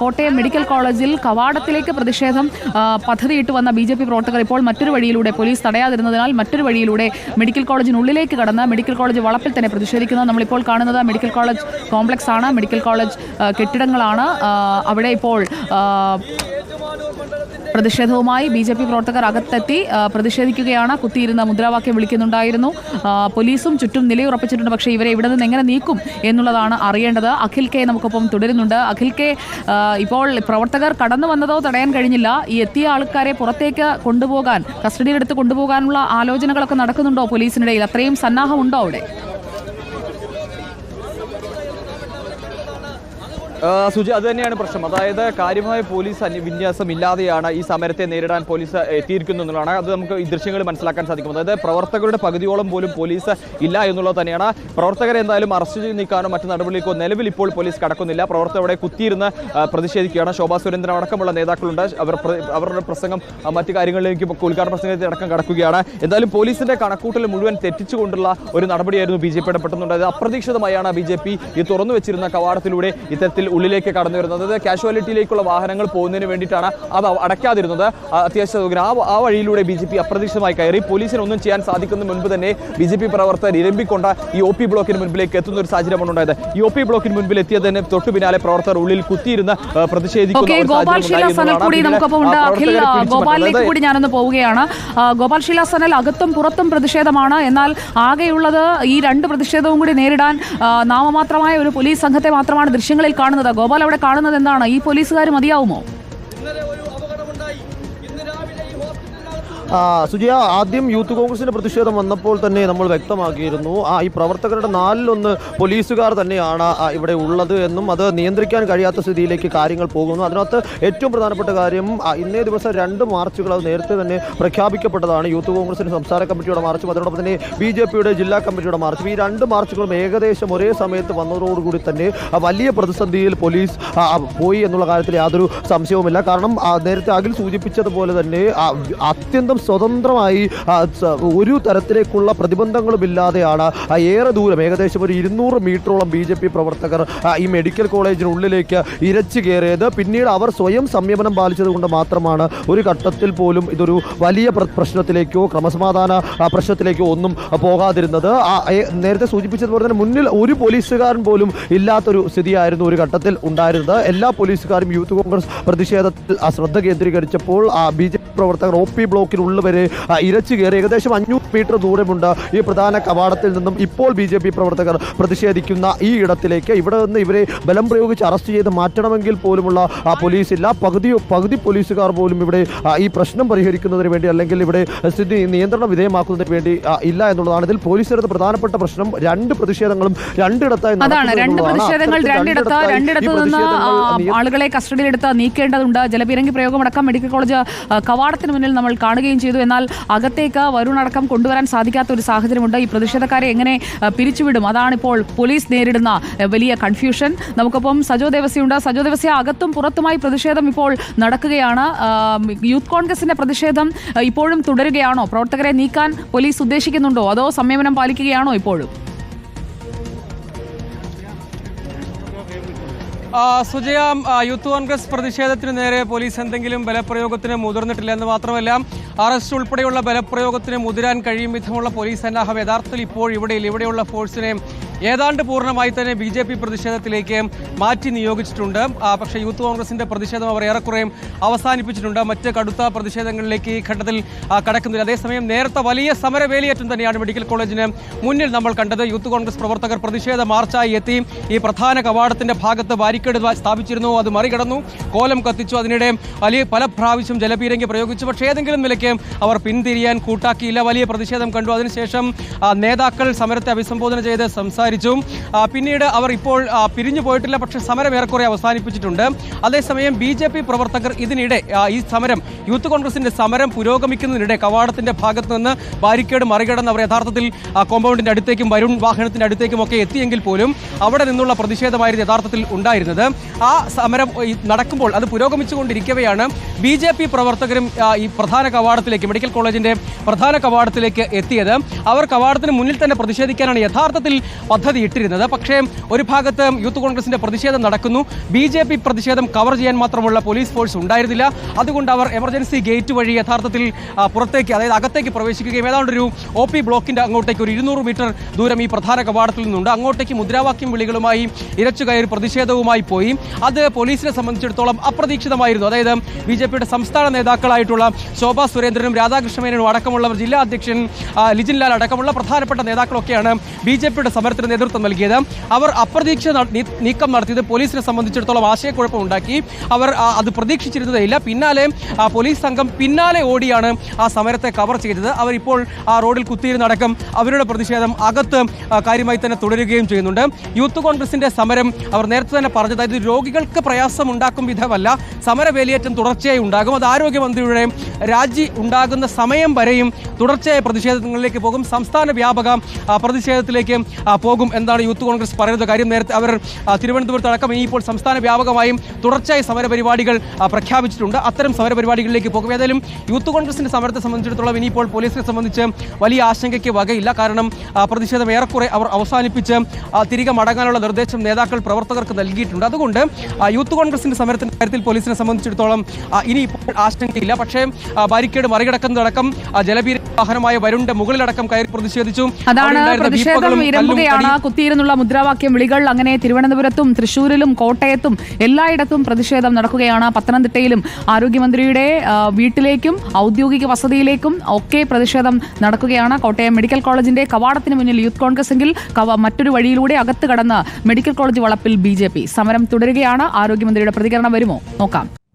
Kottayam medical കോളേജിൽ കവാടത്തിലേക്ക് പ്രതിഷേധം പദ്ധതിയിട്ട് വന്ന ബി പ്രവർത്തകർ ഇപ്പോൾ മറ്റൊരു വഴിയിലൂടെ പോലീസ് തടയാതിരുന്നതിനാൽ മറ്റൊരു വഴിയിലൂടെ മെഡിക്കൽ കോളേജിനുള്ളിലേക്ക് കടന്ന് മെഡിക്കൽ കോളേജ് വളപ്പിൽ തന്നെ പ്രതിഷേധിക്കുന്നത് നമ്മളിപ്പോൾ കാണുന്നത്. മെഡിക്കൽ കോളേജ് കോംപ്ലക്സ് ആണ് മെഡിക്കൽ കോളേജ് കെട്ടിടങ്ങളാണ്. അവിടെ ഇപ്പോൾ പ്രതിഷേധവുമായി ബി ജെ പി പ്രവർത്തകർ അകത്തെത്തി പ്രതിഷേധിക്കുകയാണ്. കുത്തിയിരുന്ന മുദ്രാവാക്യം വിളിക്കുന്നുണ്ടായിരുന്നു. പോലീസും ചുറ്റും നിലയുറപ്പിച്ചിട്ടുണ്ട്. പക്ഷേ ഇവരെ ഇവിടെ നിന്ന് എങ്ങനെ നീക്കും എന്നുള്ളതാണ് അറിയേണ്ടത്. അഖിൽ കെ നമുക്കൊപ്പം തുടരുന്നുണ്ട്. അഖിൽ കെ ഇപ്പോൾ പ്രവർത്തകർ കടന്നു വന്നതോ തടയാൻ കഴിഞ്ഞില്ല. ഈ എത്തിയ ആൾക്കാരെ പുറത്തേക്ക് കൊണ്ടുപോകാൻ കസ്റ്റഡിയിലെടുത്ത് കൊണ്ടുപോകാനുള്ള ആലോചനകളൊക്കെ നടക്കുന്നുണ്ടോ പോലീസിനിടയിൽ? അത്രയും സന്നാഹമുണ്ടോ അവിടെ? സുജി അത് തന്നെയാണ് പ്രശ്നം. അതായത് കാര്യമായ പോലീസ് വിന്യാസം ഇല്ലാതെയാണ് ഈ സമരത്തെ നേരിടാൻ പോലീസ് എത്തിയിരിക്കുന്നു എന്നുള്ളതാണ് അത് നമുക്ക് ഈ ദൃശ്യങ്ങൾ മനസ്സിലാക്കാൻ സാധിക്കും അതായത് പ്രവർത്തകരുടെ പകുതിയോളം പോലും പോലീസ് ഇല്ല എന്നുള്ളത് തന്നെയാണ്. പ്രവർത്തകരെ എന്തായാലും അറസ്റ്റ് ചെയ്ത് നീക്കാനോ മറ്റു നടപടികൾക്കോ നിലവിൽ ഇപ്പോൾ പോലീസ് കടക്കുന്നില്ല. പ്രവർത്തകർ അവിടെ കുത്തിയിരുന്ന് പ്രതിഷേധിക്കുകയാണ്. ശോഭാ സുരേന്ദ്രൻ അടക്കമുള്ള നേതാക്കളുണ്ട്. അവർ അവരുടെ പ്രസംഗം മറ്റു കാര്യങ്ങളിലേക്ക് ഉദ്ഘാടന പ്രസംഗത്തിൽ അടക്കം കടക്കുകയാണ്. എന്തായാലും പോലീസിന്റെ കണക്കൂട്ടൽ മുഴുവൻ തെറ്റിച്ചുകൊണ്ടുള്ള ഒരു നടപടിയായിരുന്നു ബി ജെ പിയുടെ പെട്ടെന്നുണ്ടായത്. അപ്രതീക്ഷിതമായാണ് ബി ജെ പി ഈ തുറന്നു വെച്ചിരുന്ന കവാടത്തിലൂടെ ഇത്തരത്തിൽ ഉള്ളിലേക്ക് കടന്നു വരുന്നത്. അതായത് കാഷ്വാലിറ്റിയിലേക്കുള്ള വാഹനങ്ങൾ പോകുന്നതിന് വേണ്ടിയിട്ടാണ് അത് അടയ്ക്കാതിരുന്നത്. അത്യാവശ്യം ആ ആ വഴിയിലൂടെ ബി ജെ പി അപ്രതീക്ഷിതമായി കയറി. പോലീസിന് ഒന്നും ചെയ്യാൻ സാധിക്കുന്ന മുൻപ് തന്നെ ബി ജെ പി പ്രവർത്തകർ ഇരമ്പിക്കൊണ്ട് ഈ ഒ പി ബ്ലോക്കിന് മുൻപിലേക്ക് എത്തുന്ന ഒരു സാഹചര്യമാണ് ഉണ്ടായത്. ഈ ഒ പി ബ്ലോക്കിന് മുൻപിൽ എത്തിയതിന് തൊട്ടു പിന്നാലെ പ്രവർത്തകർ ഉള്ളിൽ കുത്തിയിരുന്ന് പ്രതിഷേധിക്കുന്ന ഞാനൊന്ന് പോവുകയാണ്. ഗോപാൽശീല ഗോപാൽ സനൽ അകത്തും പുറത്തും പ്രതിഷേധമാണ്. എന്നാൽ ആകെയുള്ളത് ഈ രണ്ട് പ്രതിഷേധവും കൂടി നേരിടാൻ നാമമാത്രമായ ഒരു പോലീസ് സംഘത്തെ മാത്രമാണ് ദൃശ്യങ്ങളിൽ കാണുന്നത്. ഗോപാൽ അവിടെ കാണുന്നത് എന്താണ്? ഈ പോലീസുകാർ മതിയാവുമോ? സുജിയ ആദ്യം യൂത്ത് കോൺഗ്രസിന്റെ പ്രതിഷേധം വന്നപ്പോൾ തന്നെ നമ്മൾ വ്യക്തമാക്കിയിരുന്നു. ആ ഈ പ്രവർത്തകരുടെ നാലിലൊന്ന് പോലീസുകാർ തന്നെയാണ് ഇവിടെ ഉള്ളത് എന്നും അത് നിയന്ത്രിക്കാൻ കഴിയാത്ത സ്ഥിതിയിലേക്ക് കാര്യങ്ങൾ പോകുന്നു. അതിനകത്ത് ഏറ്റവും പ്രധാനപ്പെട്ട കാര്യം ഇന്നേ ദിവസം രണ്ട് മാർച്ചുകൾ അത് നേരത്തെ തന്നെ പ്രഖ്യാപിക്കപ്പെട്ടതാണ്. യൂത്ത് കോൺഗ്രസിന്റെ സംസ്ഥാന കമ്മിറ്റിയുടെ മാർച്ചും അതോടൊപ്പം തന്നെ ബി ജെ പിയുടെ ജില്ലാ കമ്മിറ്റിയുടെ മാർച്ചും. ഈ രണ്ട് മാർച്ചുകളും ഏകദേശം ഒരേ സമയത്ത് വന്നതോടുകൂടി തന്നെ വലിയ പ്രതിസന്ധിയിൽ പോലീസ് പോയി എന്നുള്ള കാര്യത്തിൽ യാതൊരു സംശയവുമില്ല. കാരണം നേരത്തെ അഖിൽ സൂചിപ്പിച്ചതുപോലെ തന്നെ ആ, അത്യന്തം സ്വതന്ത്രമായി ഒരു തരത്തിലേക്കുള്ള പ്രതിബന്ധങ്ങളുമില്ലാതെയാണ് ഏറെ ദൂരം ഏകദേശം ഒരു ഇരുന്നൂറ് മീറ്ററോളം ബി ജെ പി പ്രവർത്തകർ ഈ മെഡിക്കൽ കോളേജിനുള്ളിലേക്ക് ഇരച്ചു കയറിയത്. പിന്നീട് അവർ സ്വയം സംയമനം പാലിച്ചത് കൊണ്ട് മാത്രമാണ് ഒരു ഘട്ടത്തിൽ പോലും ഇതൊരു വലിയ പ്രശ്നത്തിലേക്കോ ക്രമസമാധാന പ്രശ്നത്തിലേക്കോ ഒന്നും പോകാതിരുന്നത്. നേരത്തെ സൂചിപ്പിച്ചതുപോലെ തന്നെ മുന്നിൽ ഒരു പോലീസുകാരൻ പോലും ഇല്ലാത്തൊരു സ്ഥിതിയായിരുന്നു ഒരു ഘട്ടത്തിൽ ഉണ്ടായിരുന്നത്. എല്ലാ പോലീസുകാരും യൂത്ത് കോൺഗ്രസ് പ്രതിഷേധത്തിൽ ശ്രദ്ധ കേന്ദ്രീകരിച്ചപ്പോൾ ബി ജെ പി പ്രവർത്തകർ ഒ പി ബ്ലോക്കിനുള്ളിൽ വരെ ഇരച്ചു കയറി ഏകദേശം അഞ്ഞൂറ് മീറ്റർ ദൂരമുണ്ട് ഈ പ്രധാന കവാടത്തിൽ നിന്നും ഇപ്പോൾ ബി ജെ പി പ്രവർത്തകർ പ്രതിഷേധിക്കുന്ന ഈ ഇടത്തിലേക്ക്. ഇവിടെ നിന്ന് ഇവരെ ബലം പ്രയോഗിച്ച് അറസ്റ്റ് ചെയ്ത് മാറ്റണമെങ്കിൽ പോലുമുള്ള ആ, പോലീസ് ഇല്ല. പകുതി പകുതി പോലീസുകാർ പോലും ഇവിടെ ഈ പ്രശ്നം പരിഹരിക്കുന്നതിന് വേണ്ടി അല്ലെങ്കിൽ ഇവിടെ സ്ഥിതി നിയന്ത്രണ വിധേയമാക്കുന്നതിന് വേണ്ടി ഇല്ല എന്നുള്ളതാണ്. ഇതിൽ പോലീസിനടുത്ത് പ്രധാനപ്പെട്ട പ്രശ്നം. രണ്ട് പ്രതിഷേധങ്ങളും രണ്ടിടത്തായി അതാണ്. രണ്ട് പ്രതിഷേധങ്ങൾ രണ്ടിടത്ത് രണ്ടിടത്ത് നിന്ന് ആളുകളെ കസ്റ്റഡിയിലെടുത്ത് നീക്കേണ്ടതുണ്ട്. ജലപീരങ്കി പ്രയോഗമടക്കം മെഡിക്കൽ കോളേജ് കവാടത്തിന് മുന്നിൽ നമ്മൾ കാണുകയും ചെയ്തു. എന്നാൽ അകത്തേക്ക് വരുൺ അടക്കം കൊണ്ടുവരാൻ സാധിക്കാത്ത ഒരു സാഹചര്യമുണ്ട്. ഈ പ്രതിഷേധക്കാരെ എങ്ങനെ പിരിച്ചുവിടും? അതാണിപ്പോൾ പോലീസ് നേരിടുന്ന വലിയ കൺഫ്യൂഷൻ. നമുക്കൊപ്പം സജോ ദേവസ്യയുണ്ട്. സജോ ദേവസ്യ അകത്തും പുറത്തുമായി പ്രതിഷേധം ഇപ്പോൾ നടക്കുകയാണ്. യൂത്ത് കോൺഗ്രസിന്റെ പ്രതിഷേധം ഇപ്പോഴും തുടരുകയാണോ? പ്രവർത്തകരെ നീക്കാൻ പോലീസ് ഉദ്ദേശിക്കുന്നുണ്ടോ? അതോ സംയമനം പാലിക്കുകയാണോ ഇപ്പോഴും? സുജയ യൂത്ത് കോൺഗ്രസ് പ്രതിഷേധത്തിന് നേരെ പോലീസ് എന്തെങ്കിലും ബലപ്രയോഗത്തിന് മുതിർന്നിട്ടില്ല എന്ന് മാത്രമല്ല അറസ്റ്റ് ഉൾപ്പെടെയുള്ള ബലപ്രയോഗത്തിന് മുതിരാൻ കഴിയും വിധമുള്ള പോലീസ് സന്നാഹം യഥാർത്ഥത്തിൽ ഇപ്പോൾ ഇവിടെയില്ല. ഇവിടെയുള്ള ഫോഴ്സിനെ ഏതാണ്ട് പൂർണമായി തന്നെ ബി ജെ പി പ്രതിഷേധത്തിലേക്ക് മാറ്റി നിയോഗിച്ചിട്ടുണ്ട്. പക്ഷേ യൂത്ത് കോൺഗ്രസിന്റെ പ്രതിഷേധം അവർ ഏറെക്കുറെയും അവസാനിപ്പിച്ചിട്ടുണ്ട്. മറ്റ് കടുത്ത പ്രതിഷേധങ്ങളിലേക്ക് ഈ ഘട്ടത്തിൽ കടക്കുന്നില്ല. അതേസമയം നേരത്തെ വലിയ സമരവേലിയേറ്റം തന്നെയാണ് മെഡിക്കൽ കോളേജിന് മുന്നിൽ നമ്മൾ കണ്ടത്. യൂത്ത് കോൺഗ്രസ് പ്രവർത്തകർ പ്രതിഷേധ മാർച്ചായി എത്തി. ഈ പ്രധാന കവാടത്തിന്റെ ഭാഗത്ത് ബാരിക്കേഡ് സ്ഥാപിച്ചിരുന്നു. അത് മറികടന്നു. കോലം കത്തിച്ചു. അതിനിടെ വലിയ പല പ്രാവശ്യം ജലപീരങ്കി പ്രയോഗിച്ചു. പക്ഷേ ഏതെങ്കിലും നിലയ്ക്ക് അവർ പിന്തിരിയാൻ കൂട്ടാക്കിയില്ല. വലിയ പ്രതിഷേധം കണ്ടു. അതിനുശേഷം നേതാക്കൾ സമരത്തെ അഭിസംബോധന ചെയ്ത് സംസാരിച്ചു. ആ, പിന്നീട് അവർ ഇപ്പോൾ പിരിഞ്ഞു പോയിട്ടില്ല. പക്ഷേ സമരം ഏറെക്കുറെ അവസാനിപ്പിച്ചിട്ടുണ്ട്. അതേസമയം ബി ജെ പി പ്രവർത്തകർ ഇതിനിടെ ഈ സമരം യൂത്ത് കോൺഗ്രസിന്റെ സമരം പുരോഗമിക്കുന്നതിനിടെ കവാടത്തിന്റെ ഭാഗത്ത് നിന്ന് ബാരിക്കേഡ് മറികടന്ന് അവർ യഥാർത്ഥത്തിൽ കോമ്പൗണ്ടിന്റെ അടുത്തേക്കും വരുൺ വാഹനത്തിന്റെ അടുത്തേക്കും ഒക്കെ എത്തിയെങ്കിൽ പോലും അവിടെ നിന്നുള്ള പ്രതിഷേധമായിരുന്നു യഥാർത്ഥത്തിൽ ഉണ്ടായിരുന്നത്. ആ സമരം നടക്കുമ്പോൾ അത് പുരോഗമിച്ചുകൊണ്ടിരിക്കവെയാണ് ബി ജെ പി പ്രവർത്തകരും ഈ പ്രധാന കവാടത്തിലേക്ക് മെഡിക്കൽ കോളേജിന്റെ പ്രധാന കവാടത്തിലേക്ക് എത്തിയത്. അവർ കവാടത്തിന് മുന്നിൽ തന്നെ പ്രതിഷേധിക്കാനാണ് യഥാർത്ഥത്തിൽ പദ്ധതി ഇട്ടിരുന്നത് പക്ഷേ ഒരു ഭാഗത്ത് യൂത്ത് കോൺഗ്രസിന്റെ പ്രതിഷേധം നടക്കുന്നു. ബി ജെ പി പ്രതിഷേധം കവർ ചെയ്യാൻ മാത്രമുള്ള പോലീസ് ഫോഴ്സ് ഉണ്ടായിരുന്നില്ല. അതുകൊണ്ട് അവർ എമർജൻസി ഗേറ്റ് വഴി യഥാർത്ഥത്തിൽ പുറത്തേക്ക് അതായത് അകത്തേക്ക് പ്രവേശിക്കുകയും ഏതാണ്ട് ഒരു ഒ പി ബ്ലോക്കിന്റെ അങ്ങോട്ടേക്ക് ഒരു ഇരുന്നൂറ് മീറ്റർ ദൂരം ഈ പ്രധാന കവാടത്തിൽ നിന്നുണ്ട്. അങ്ങോട്ടേക്ക് മുദ്രാവാക്യം വിളികളുമായി ഇരച്ചു കയറി പ്രതിഷേധവുമായി പോയി. അത് പോലീസിനെ സംബന്ധിച്ചിടത്തോളം അപ്രതീക്ഷിതമായിരുന്നു. അതായത് ബി ജെ പിയുടെ സംസ്ഥാന നേതാക്കളായിട്ടുള്ള ശോഭാ സുരേന്ദ്രനും രാധാകൃഷ്ണ മേനോനും അടക്കമുള്ളവർ ജില്ലാ അധ്യക്ഷൻ ലിജിൻ ലാൽ അടക്കമുള്ള പ്രധാനപ്പെട്ട നേതാക്കളൊക്കെയാണ് ബി ജെ പിയുടെ സമരത്തിന് നേതൃത്വം നൽകിയത്. അവർ അപ്രതീക്ഷിത നീക്കം നടത്തിയത് പോലീസിനെ സംബന്ധിച്ചിടത്തോളം ആശയക്കുഴപ്പം ഉണ്ടാക്കി അവർ അത് പ്രതീക്ഷിച്ചിരുന്നതേയില്ല. പിന്നാലെ പോലീസ് സംഘം പിന്നാലെ ഓടിയാണ് ആ സമരത്തെ കവർ ചെയ്തത്. അവരിപ്പോൾ ആ റോഡിൽ കുത്തിയിരുന്നടക്കം അവരുടെ പ്രതിഷേധം അകത്ത് കാര്യമായി തന്നെ തുടരുകയും ചെയ്യുന്നുണ്ട്. യൂത്ത് കോൺഗ്രസിന്റെ സമരം അവർ നേരത്തെ തന്നെ പറഞ്ഞത് അതായത് രോഗികൾക്ക് പ്രയാസം ഉണ്ടാക്കും വിധമല്ല. സമരവേലിയേറ്റം തുടർച്ചയായി ഉണ്ടാകും. അത് ആരോഗ്യമന്ത്രിയുടെ രാജി ഉണ്ടാകുന്ന സമയം വരെയും തുടർച്ചയായ പ്രതിഷേധങ്ങളിലേക്ക് പോകും. സംസ്ഥാന വ്യാപക പ്രതിഷേധത്തിലേക്ക് ആ, പോകും എന്നാണ് യൂത്ത് കോൺഗ്രസ് പറയുന്നത്. കാര്യം നേരത്തെ അവർ തിരുവനന്തപുരത്ത് അടക്കം ഇനിയിപ്പോൾ സംസ്ഥാന വ്യാപകമായും തുടർച്ചയായി സമരപരിപാടികൾ പ്രഖ്യാപിച്ചിട്ടുണ്ട്. അത്തരം സമരപരിപാടികളിലേക്ക് പോകും. ഏതായാലും യൂത്ത് കോൺഗ്രസിന്റെ സമരത്തെ സംബന്ധിച്ചിടത്തോളം ഇനിയിപ്പോൾ പോലീസിനെ സംബന്ധിച്ച് വലിയ ആശങ്കയ്ക്ക് വകയില്ല. കാരണം പ്രതിഷേധം ഏറെക്കുറെ അവർ അവസാനിപ്പിച്ച് തിരികെ മടങ്ങാനുള്ള നിർദ്ദേശം നേതാക്കൾ പ്രവർത്തകർക്ക് നൽകിയിട്ടുണ്ട്. അതുകൊണ്ട് യൂത്ത് കോൺഗ്രസിന്റെ സമരത്തിന്റെ കാര്യത്തിൽ പോലീസിനെ സംബന്ധിച്ചിടത്തോളം ഇനിയിപ്പോൾ ഇനി ഇപ്പോൾ ആശങ്കയില്ല. പക്ഷേ ബാരിക്കേഡ് മറികടക്കുന്നതടക്കം ജലപീര വാഹനമായ വരുണിന്റെ മുകളിലടക്കം കയറി പ്രതിഷേധിച്ചു. അതാണ് പ്രതിഷേധം ഇരമ്പുകയാണ് കടിയും കുത്തിയിരുന്നുള്ള മുദ്രാവാക്യം വിളികൾ അങ്ങനെ തിരുവനന്തപുരത്തും തൃശൂരിലും കോട്ടയത്തും എല്ലായിടത്തും പ്രതിഷേധം നടക്കുകയാണ്. പത്തനംതിട്ടയിലും ആരോഗ്യമന്ത്രിയുടെ ആ, വീട്ടിലേക്കും ഔദ്യോഗിക വസതിയിലേക്കും ഒക്കെ പ്രതിഷേധം നടക്കുകയാണ്. കോട്ടയം മെഡിക്കൽ കോളേജിന്റെ കവാടത്തിന് മുന്നിൽ യൂത്ത് കോൺഗ്രസ് എങ്കിൽ മറ്റൊരു വഴിയിലൂടെ അകത്ത് കടന്ന് മെഡിക്കൽ കോളേജ് വളപ്പിൽ ബി സമരം തുടരുകയാണ്. ആരോഗ്യമന്ത്രിയുടെ പ്രതികരണം വരുമോ? നോക്കാം.